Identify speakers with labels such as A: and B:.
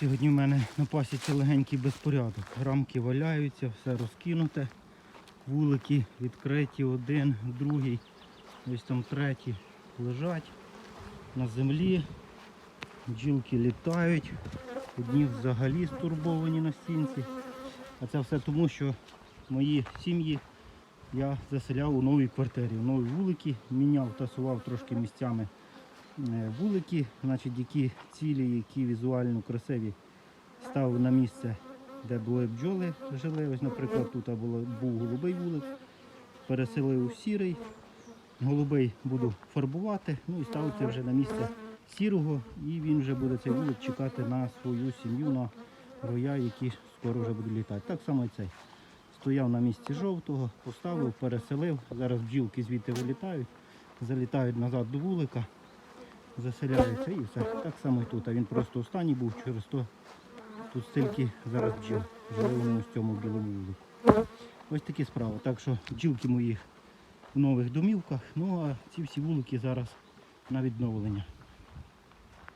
A: Сьогодні в мене на пасіці легенький безпорядок. Рамки валяються, все розкинуте. Вулики відкриті, один, другий, ось там третій лежать на землі. Бджілки літають, одні взагалі стурбовані на стінці. А це все тому, що мої сім'ї я заселяв у новій квартирі, у нові вулики, міняв, тасував трошки місцями вулики, значить, які цілі, які візуально красиві, ставив на місце, де були бджоли жили. Ось, наприклад, тут було, був голубий вулик, переселив у сірий. Голубий буду фарбувати, ну і ставити вже на місце сірого, і він вже буде цей вулик чекати на свою сім'ю, на роя, які скоро вже будуть літати. Так само і цей. Стояв на місці жовтого, поставив, переселив. Зараз бджілки звідти вилітають, залітають назад до вулика, заселяються і все. Так само і тут. А він просто останній був через то. Тут стільки зараз бджіл. Живемо в цьому білому вулику. Ось такі справи. Так що бджілки мої в нових домівках. Ну а ці всі вулики зараз на відновлення.